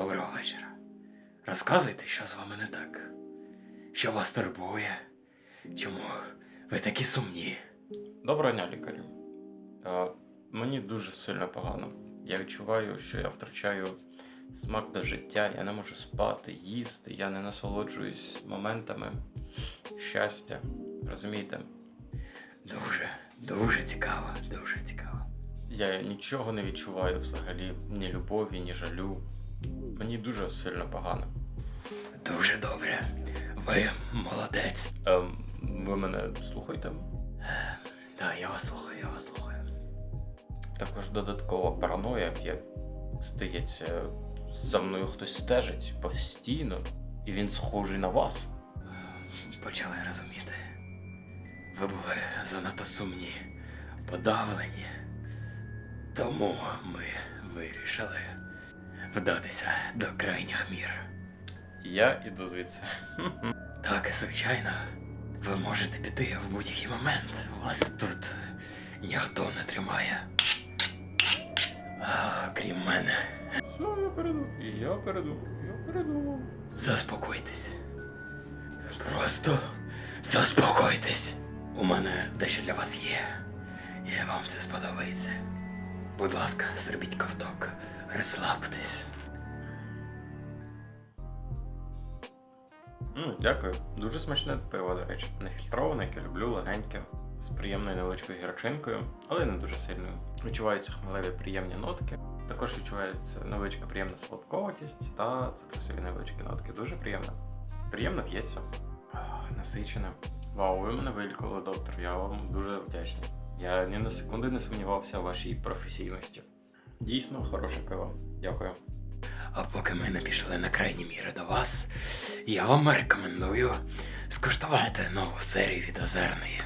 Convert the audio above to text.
Доброго вечора. Розказуйте, що з вами не так. Що вас турбує? Чому ви такі сумні? Доброго дня, лікарю. Е, мені дуже сильно погано. Я відчуваю, що я втрачаю смак до життя, я не можу спати, їсти, я не насолоджуюсь моментами щастя. Розумієте? Дуже, дуже цікаво, дуже цікаво. Я нічого не відчуваю взагалі, ні любові, ні жалю. Мені дуже сильно погано. Дуже добре. Ви молодець. Ем, ви мене слухаєте? Так, я вас слухаю, я вас слухаю. Також додаткова параноя, я здається, за мною хтось стежить постійно, і він схожий на вас. Почали розуміти. Ви були занадто сумні, подавлені. Тому ми вирішили вдатися до крайніх мір. Я іду звідси. Так, звичайно, ви можете піти в будь-який момент. Вас тут ніхто не тримає. А, крім мене. Все, я перейду. Я перейду. Я перейду. Заспокойтесь. Просто заспокойтесь. У мене дещо для вас є. І вам це сподобається. Будь ласка, зробіть ковток. Розслабтесь. М, дякую. Дуже смачне пиво, до речі. Нефільтроване, яке люблю, легеньке, з приємною невеличкою гірчинкою, але не дуже сильною. Відчуваються хмелеві приємні нотки. Також відчувається невеличка приємна солодковатість та цитрусові невеличкі нотки. Дуже приємно. Приємно п'ється. Насичене. Вау, ви мене вилікували, доктор. Я вам дуже вдячний. Я ні на секунди не сумнівався в вашій професійності. Дійсно хороше пиво. Дякую. А поки ми не пішли на крайні міри до вас, я вам рекомендую скуштувати нову серію від Озерної.